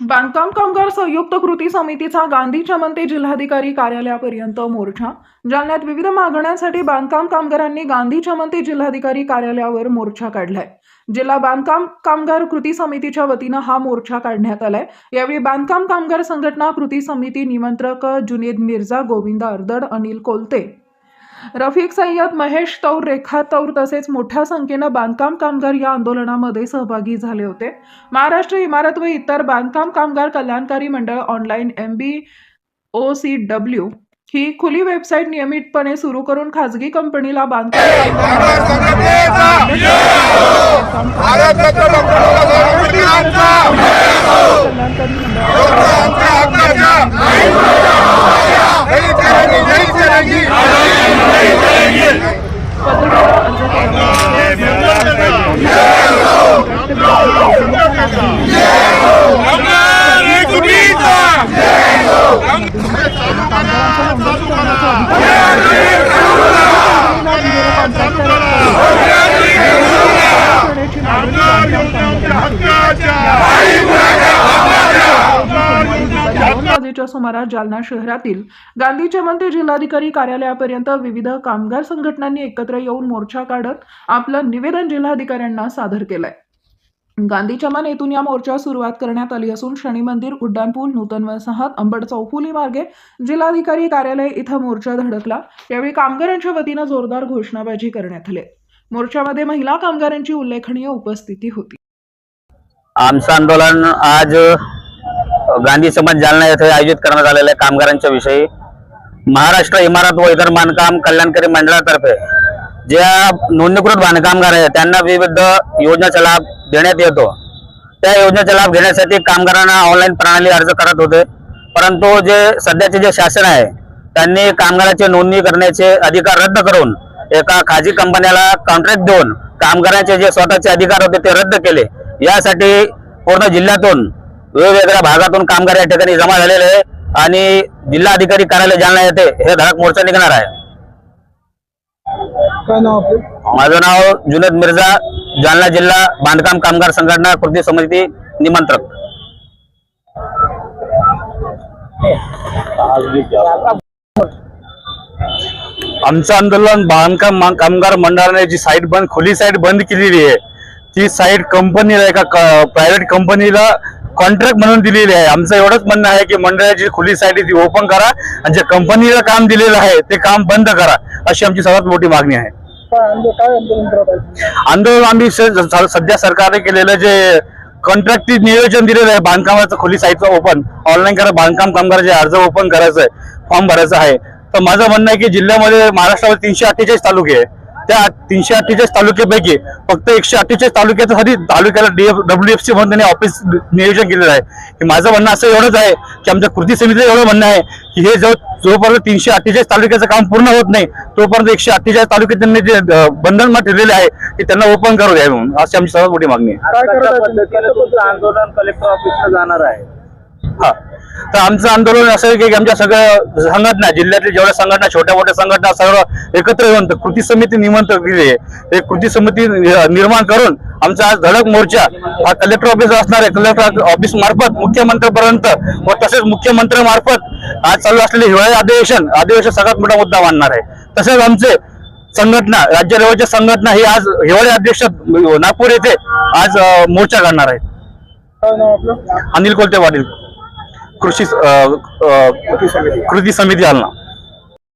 बांधकाम कामगार संयुक्त कृती समितीचा गांधी चमन ते जिल्हाधिकारी कार्यालयापर्यंत मोर्चा जालन्यात विविध मागण्यांसाठी बांधकाम कामगारांनी गांधी चमन ते जिल्हाधिकारी कार्यालयावर मोर्चा काढलाय. जिल्हा बांधकाम कामगार कृती समितीच्या वतीनं हा मोर्चा काढण्यात आलाय. यावेळी बांधकाम कामगार संघटना कृती समिती निमंत्रक जुनेद मिर्झा गोविंद अर्दड अनिल कोलते रफिक सय्यद महेश तौर रेखा तौर तसेच मोठ्या संख्येनं बांधकाम कामगार या आंदोलनामध्ये सहभागी झाले होते. महाराष्ट्र इमारत व इतर बांधकाम कामगार कल्याणकारी मंडळ online M B O C W ही खुली वेबसाईट नियमितपणे सुरू करून खाजगी कंपनीला बांधकाम भारत रत्न डॉक्टर बाबासाहेब आंबेडकरांचा कल्याणकारी मंडळ जय चरंगी जय चरंगी पदवीवर अर्ज करावा. करण्याची मागणी दोन वाजेच्या सुमारास जालना शहरातील गांधी चमन ते जिल्हाधिकारी कार्यालयापर्यंत विविध कामगार संघटनांनी एकत्र येऊन मोर्चा काढत आपलं निवेदन जिल्हाधिकाऱ्यांना सादर केलंय. गांधी चमन येथून या मोर्चा सुरुवात करण्यात आली असून शनी मंदिर उड्डाणपूल नूतन वसाहत अंबड चौफुली मार्गे जिल्हाधिकारी कार्यालय इथं मोर्चा धडकला. यावेळी कामगारांच्या वतीनं जोरदार घोषणाबाजी करण्यात आली. मोर्चामध्ये महिला कामगारांची उल्लेखनीय उपस्थिती होती. आमचं आंदोलन आज गांधी समाज जालना येथे आयोजित करण्यात आलेलं आहे कामगारांच्या विषयी महाराष्ट्र इमारत व इतर बांधकाम कल्याणकारी मंडळातर्फे ज्या नोंदणीकृत बांधकामगार आहेत त्यांना विविध योजनाचा लाभ देण्यात येतो. त्या योजनेचा लाभ घेण्यासाठी कामगारांना ऑनलाईन प्रणाली अर्ज करत होते. परंतु जे सध्याचे जे शासन आहे त्यांनी कामगाराची नोंदणी करण्याचे अधिकार रद्द करून एका खाजगी कंपन्याला कॉन्ट्रॅक्ट देऊन कामगारांचे जे स्वतःचे अधिकार होते ते रद्द केले. यासाठी पूर्ण जिल्ह्यातून वेगवेगळ्या भागातून कामगार या ठिकाणी जमा झालेले आहे आणि जिल्हाधिकारी कार्यालय जालना येथे हे धडक मोर्चा निघणार आहे. माझं नाव जुनेद मिर्झा. जालना जिल्हा बांधकाम कामगार संघटना कृती समिती निमंत्रक. आमचं आंदोलन बांधकाम कामगार मंडळाने जी साईट बंद खुली साईट बंद केलेली आहे ती साईट कंपनीला एका प्रायव्हेट कंपनीला कॉन्ट्रॅक्ट म्हणून दिलेली आहे. आमचं एवढंच म्हणणं आहे की मंडळाची खुली साईट आहे ती ओपन करा आणि जे कंपनीला काम दिलेलं आहे ते काम बंद करा अशी आमची सर्वात मोठी मागणी आहे. आंदोलन आम्ही सध्या सरकारने केलेलं जे कॉन्ट्रॅक्ट नियोजन दिलेलं आहे बांधकामाचं खुली साईटचं ओपन ऑनलाईन करा बांधकाम कामगार जे अर्ज ओपन करायचं आहे फॉर्म भरायचा आहे. तर माझं म्हणणं आहे की जिल्ह्यामध्ये महाराष्ट्रामध्ये तीनशे अठ्ठेचाळीस तालुके आहे. त्या तीनशे अठ्ठेचाळीस तालुक्यापैकी फक्त एकशे अठ्ठेचाळीस तालुक्यासाठी तालुक्याला डब्ल्यू एफ सी म्हणून त्यांनी ऑफिस नियोजन केलेलं आहे. की माझं म्हणणं असं एवढंच आहे की आमच्या कृती समितीचं एवढं म्हणणं आहे की हे जो जोपर्यंत तीनशे अठ्ठेचाळीस तालुक्याचं काम पूर्ण होत नाही तोपर्यंत एकशे अठ्ठेचाळीस तालुक्यात त्यांनी जे बंधन ठरलेले आहे की त्यांना ओपन करू द्या म्हणून. अशी आमची सर्वात मोठी मागणी आहे. आंदोलन कलेक्टर ऑफिसला जाणार आहे. हा. तर आमचं आंदोलन असं की आमच्या सगळ्या संघटना जिल्ह्यातल्या जेवढ्या संघटना छोट्या मोठ्या संघटना सगळं एकत्र येऊन कृती समिती निमंत्रण केली आहे. कृती समिती निर्माण करून आमचा आज धडक मोर्चा हा कलेक्टर ऑफिस असणार आहे. कलेक्टर ऑफिस मार्फत मुख्यमंत्र्यापर्यंत व तसेच मुख्यमंत्र्यामार्फत आज चालू असलेले हिवाळी अधिवेशन अधिवेशन सगळ्यात मोठा मुद्दा मानणार आहे. तसेच आमचे संघटना राज्य लेवलच्या संघटना ही आज हिवाळी अध्यक्ष नागपूर येथे आज मोर्चा काढणार आहे अनिल कोलते पाटील. कृषी कृती समिती. जालना